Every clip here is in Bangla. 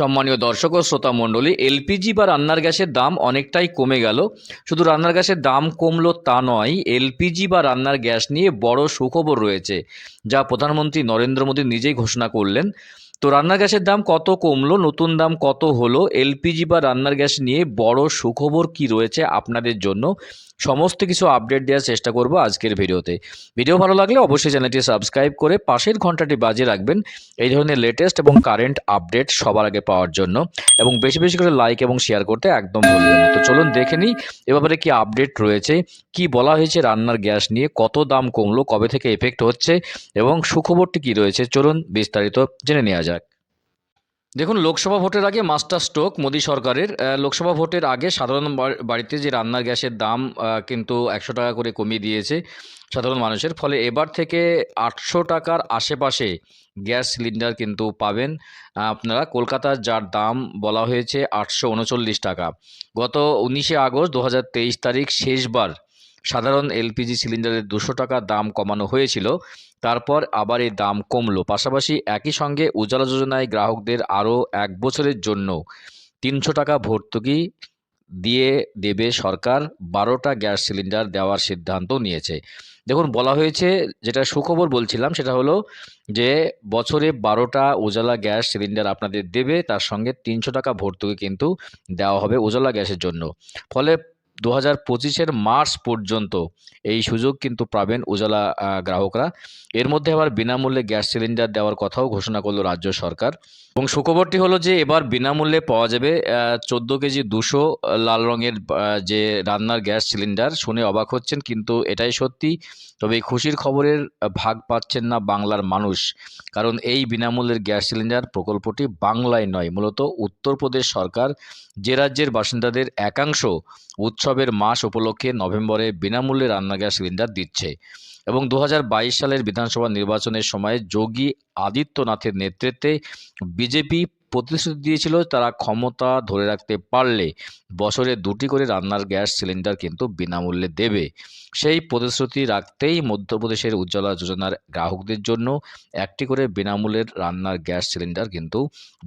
সম্মানীয় দর্শক ও শ্রোতা মণ্ডলী, এলপিজি বা রান্নার গ্যাসের দাম অনেকটাই কমে গেল। শুধু রান্নার গ্যাসের দাম কমলো তা নয়, এলপিজি বা রান্নার গ্যাস নিয়ে বড় সুখবর রয়েছে, যা প্রধানমন্ত্রী নরেন্দ্র মোদী নিজেই ঘোষণা করলেন। তো রান্নার গ্যাসের দাম কত কমলো? নতুন দাম কত হলো? এলপিজি বা রান্নার গ্যাস নিয়ে বড় সুখবর কি রয়েছে আপনাদের জন্য? সমস্ত কিছু আপডেট দেওয়ার চেষ্টা করব আজকের ভিডিওতে। ভিডিও ভালো লাগলে অবশ্যই চ্যানেলটি সাবস্ক্রাইব করে পাশের ঘন্টাটি বাজিয়ে রাখবেন এই ধরনের লেটেস্ট এবং কারেন্ট আপডেট সবার আগে পাওয়ার জন্য। এবং বেশি বেশি করে লাইক এবং শেয়ার করতে একদম ভুলবেন না। তো চলুন দেখে নিই এ ব্যাপারে কি আপডেট রয়েছে, কি বলা হয়েছে রান্নার গ্যাস নিয়ে, কত দাম কমলো, কবে থেকে এফেক্ট হচ্ছে এবং সুখবরটি কি রয়েছে? চলুন বিস্তারিত জেনে নেওয়া যাক। দেখুন, লোকসভা ভোটের আগে মাস্টার স্ট্রোক মোদী সরকারের। লোকসভা ভোটের আগে সাধারণ বাড়িতে যে রান্নার গ্যাসের দাম কিন্তু একশো টাকা করে কমিয়ে দিয়েছে সাধারণ মানুষের। ফলে এবার থেকে আটশো টাকার আশেপাশে গ্যাস সিলিন্ডার কিন্তু পাবেন। আপনারা কলকাতার যার দাম বলা হয়েছে আটশো উনচল্লিশ টাকা। গত উনিশে আগস্ট দু হাজার তেইশ তারিখ শেষবার সাধারণ এলপিজি সিলিন্ডারের দুশো টাকা দাম কমানো হয়েছিল, তারপর আবার এই দাম কমলো। পাশাপাশি একই সঙ্গে উজালা যোজনায় গ্রাহকদের আরও এক বছরের জন্য তিনশো টাকা ভর্তুকি দিয়ে দেবে সরকার, বারোটা গ্যাস সিলিন্ডার দেওয়ার সিদ্ধান্ত নিয়েছে। দেখুন, বলা হয়েছে, যেটা সুখবর বলছিলাম, সেটা হলো যে বছরে বারোটা উজালা গ্যাস সিলিন্ডার আপনাদের দেবে, তার সঙ্গে তিনশো টাকা ভর্তুকি কিন্তু দেওয়া হবে উজালা গ্যাসের জন্য। ফলে দু হাজার পঁচিশের মার্চ পর্যন্ত এই সুযোগ কিন্তু পাবেন উজালা গ্রাহকরা। এর মধ্যে আবার বিনামূল্যে গ্যাস সিলিন্ডার দেওয়ার কথাও ঘোষণা করল রাজ্য সরকার। এবং সুখবরটি হলো যে, এবার বিনামূল্যে পাওয়া যাবে চোদ্দ কেজি দুশো লাল রঙের যে রান্নার গ্যাস সিলিন্ডার, শুনে অবাক হচ্ছেন, কিন্তু এটাই সত্যি। তবে এই খুশির খবরের ভাগ পাচ্ছেন না বাংলার মানুষ, কারণ এই বিনামূল্যের গ্যাস সিলিন্ডার প্রকল্পটি বাংলায় নয়, মূলত উত্তরপ্রদেশ সরকার, যে রাজ্যের বাসিন্দাদের একাংশ উৎসবের মাস উপলক্ষে নভেম্বরে বিনামূল্যে রান্না গ্যাস সিলিন্ডার দিচ্ছে এবং দু হাজার বাইশ সালের বিধানসভা নির্বাচনের সময় যোগী আদিত্যনাথের নেতৃত্বে বিজেপি প্রতিশ্রুতি দিয়েছিল তারা ক্ষমতা ধরে রাখতে পারলে বছরে দুটি করে রান্নার গ্যাস সিলিন্ডার কিন্তু বিনামূল্যে দেবে। সেই প্রতিশ্রুতি রাখতেই মধ্যপ্রদেশের উজ্জ্বলা যোজনার গ্রাহকদের জন্য একটি করে বিনামূল্যের রান্নার গ্যাস সিলিন্ডার কিন্তু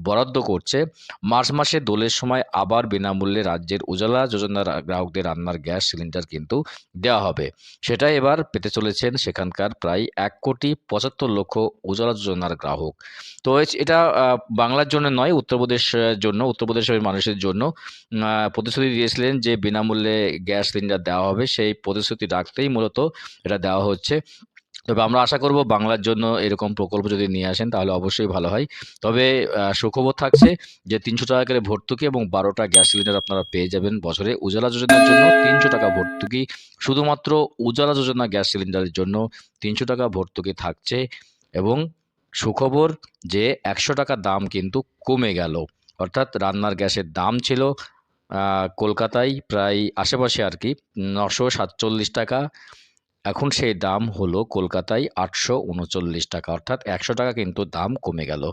বরাদ্দ করছে। মার্চ মাসে দোলের সময় আবার বিনামূল্যে রাজ্যের উজ্জ্বলা যোজনার গ্রাহকদের রান্নার গ্যাস সিলিন্ডার কিন্তু দেওয়া হবে। সেটা এবার পেতে চলেছেন সেখানকার প্রায় এক কোটি পঁচাত্তর লক্ষ উজ্জ্বলা যোজনার গ্রাহক। তো এটা বাংলার জন্য নয় উত্তরপ্রদেশের জন্য উত্তরপ্রদেশের মানুষের জন্য। প্রতিশ্রুতি দিয়েছিলেন যে বিনামূল্যে গ্যাস সিলিন্ডার দেওয়া হবে, সেই প্রতিশ্রুতি রাখতেই মূলত এটা দেওয়া হচ্ছে। তবে আমরা আশা করব বাংলার জন্য এরকম প্রকল্প যদি নিয়ে আসেন, তাহলে অবশ্যই ভালো হয়। তবে সুখবর থাকছে যে তিনশো টাকা করে ভর্তুকি এবং বারোটা গ্যাস সিলিন্ডার আপনারা পেয়ে যাবেন বছরে উজালা যোজনার জন্য তিনশো টাকা ভর্তুকি। শুধুমাত্র উজালা যোজনা গ্যাস সিলিন্ডারের জন্য তিনশো টাকা ভর্তুকি থাকছে এবং সুখবর যে একশো টাকা দাম কিন্তু কমে গেল। অর্থাৎ রান্নার গ্যাসের দাম ছিল কলকাতায় প্রায় আশেপাশে আর কি, নশো সাতচল্লিশ টাকা। এখন সেই দাম হলো কলকাতায় আটশো উনচল্লিশ টাকা। অর্থাৎ একশো টাকা কিন্তু দাম কমে গেল।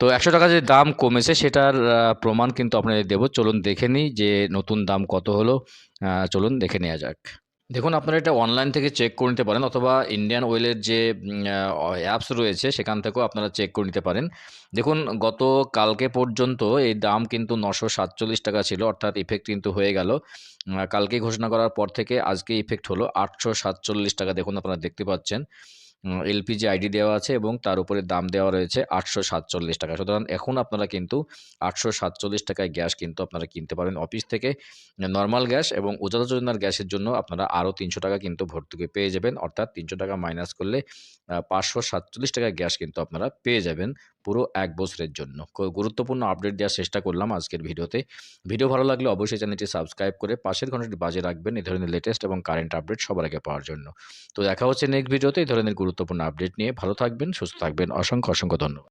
তো একশো টাকা যে দাম কমেছে সেটার প্রমাণ কিন্তু আপনাদের দেবো। চলুন দেখে নিই যে নতুন দাম কত হলো। চলুন দেখে নেওয়া যাক। দেখুন, আপনারা এটা অনলাইন থেকে চেক করে নিতে পারেন অথবা ইন্ডিয়ান ওয়েলের যে অ্যাপস রয়েছে, সেখান থেকেও আপনারা চেক করে নিতে পারেন। দেখুন, গত কালকে পর্যন্ত এই দাম কিন্তু নশো সাতচল্লিশ টাকা ছিল, অর্থাৎ ইফেক্ট কিন্তু হয়ে গেল। কালকে ঘোষণা করার পর থেকে আজকে ইফেক্ট হলো আটশো সাতচল্লিশ টাকা। দেখুন, আপনারা দেখতে পাচ্ছেন। এলপিজি আইডি দেওয়া আছে এবং তার উপরে দাম দেওয়া রয়েছে আটশো সাতচল্লিশ টাকা। সুতরাং এখন আপনারা কিন্তু আটশো সাতচল্লিশ টাকায় গ্যাস কিন্তু আপনারা কিনতে পারেন অফিস থেকে। নর্মাল গ্যাস এবং উজালা যোজনার গ্যাসের জন্য আপনারা আরও তিনশো টাকা কিন্তু ভর্তুকি পেয়ে যাবেন। অর্থাৎ তিনশো টাকা মাইনাস করলে পাঁচশো সাতচল্লিশ টাকায় গ্যাস কিন্তু আপনারা পেয়ে যাবেন। পুরো এক বছরের জন্য। গুরুত্বপূর্ণ আপডেট দেওয়ার চেষ্টা করলাম আজকের ভিডিওতে। ভিডিও ভালো লাগলে অবশ্যই চ্যানেলটি সাবস্ক্রাইব করে পাশের ঘন্টাটি বাজে রাখবেন এই ধরনের লেটেস্ট এবং কারেন্ট আপডেট সবার আগে পাওয়ার জন্য। তো দেখা হচ্ছে নেক্সট ভিডিওতে এই ধরনের গুরুত্বপূর্ণ আপডেট নিয়ে। ভালো থাকবেন, সুস্থ থাকবেন। অসংখ্য অসংখ্য ধন্যবাদ।